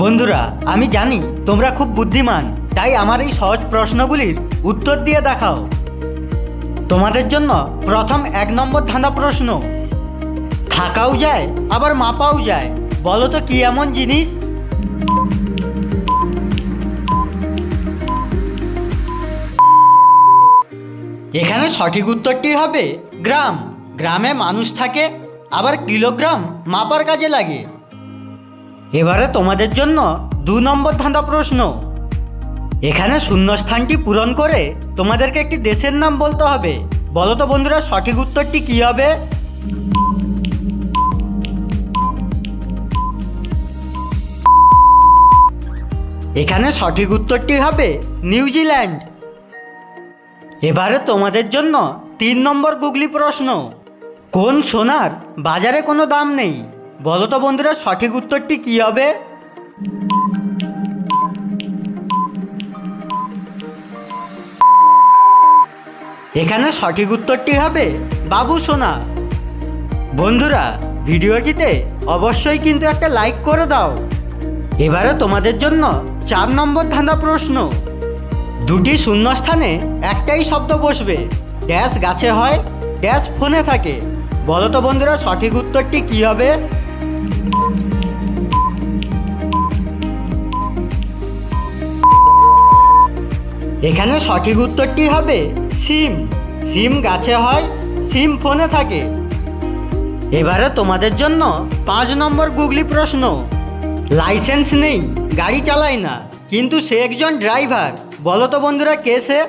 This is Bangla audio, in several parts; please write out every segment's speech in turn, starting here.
বন্ধুরা, আমি জানি তোমরা খুব বুদ্ধিমান, তাই আমার এই সহজ প্রশ্নগুলির উত্তর দিয়ে দেখাও। তোমাদের জন্য প্রথম এক নম্বর ধাঁধা প্রশ্ন, থাকাও যায়, আবার মাপাও যায়, বলো তো কি এমন জিনিস? এখানে সঠিক উত্তরটি হবে গ্রাম। গ্রামে মানুষ থাকে, আবার কিলোগ্রাম মাপার কাজে লাগে। এবারে তোমাদের জন্য দু নম্বর ধাঁধা প্রশ্ন। এখানে শূন্যস্থানটি পূরণ করে তোমাদেরকে একটি দেশের নাম বলতে হবে। বলো তো বন্ধুরা, সঠিক উত্তরটি কি হবে? এখানে সঠিক উত্তরটি হবে নিউজিল্যান্ড। এবারে তোমাদের জন্য তিন নম্বর গুগলি প্রশ্ন, কোন সোনার বাজারে কোনো দাম নেই? বলো তো বন্ধুরা, সঠিক উত্তরটি কি হবে? এখানে সঠিক উত্তরটি হবে, বাবু সোনা। বন্ধুরা, ভিডিওটিতে অবশ্যই কিন্তু একটা লাইক করে দাও। এবারে তোমাদের জন্য চার নম্বর ধাঁধা প্রশ্ন। দুটি শূন্যস্থানে একটাই শব্দ বসবে। ড্যাশ গাছে হয় ড্যাশ ফোনে থাকে। বলো তো বন্ধুরা, সঠিক উত্তরটি কি হবে? এখানে সঠিক উত্তরটি হবে? সিম। সিম গাছে হয়, সিম ফোনে থাকে। এবারে তোমাদের জন্য পাঁচ নম্বর গুগলি প্রশ্ন। লাইসেন্স নেই, গাড়ি চালায় না, কিন্তু সে একজন ড্রাইভার। বলো তো বন্ধুরা, কে সে?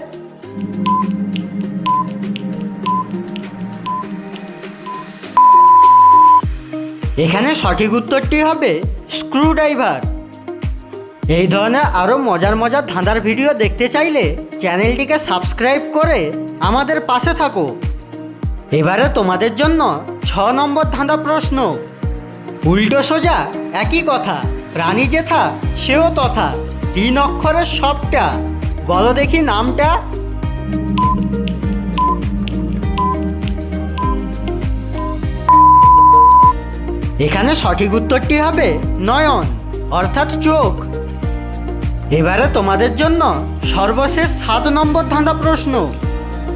এখানে সঠিক উত্তরটি হবে স্ক্রু ড্রাইভার এই ধরনের আরও মজার মজার ধাঁধার ভিডিও দেখতে চাইলে চ্যানেলটিকে সাবস্ক্রাইব করে আমাদের পাশে থাকো। এবারে তোমাদের জন্য ছ নম্বর ধাঁধা প্রশ্ন। উল্টো সোজা একই কথা প্রাণী যেথা সেও তথা, তিন অক্ষরের সবটা। বলো দেখি নামটা। এখানে সঠিক উত্তরটি হবে নয়ন, অর্থাৎ চোখ। এবারে তোমাদের জন্য সর্বশেষ সাত নম্বর ধাঁধা প্রশ্ন।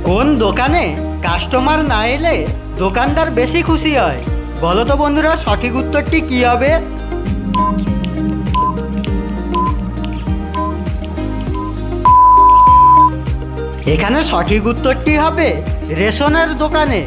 কোন দোকানে কাস্টমার না এলে দোকানদার বেশি খুশি হয়? বলো তো বন্ধুরা, সঠিক উত্তরটি কি হবে? এখানে সঠিক উত্তরটি হবে রেশনের দোকানে।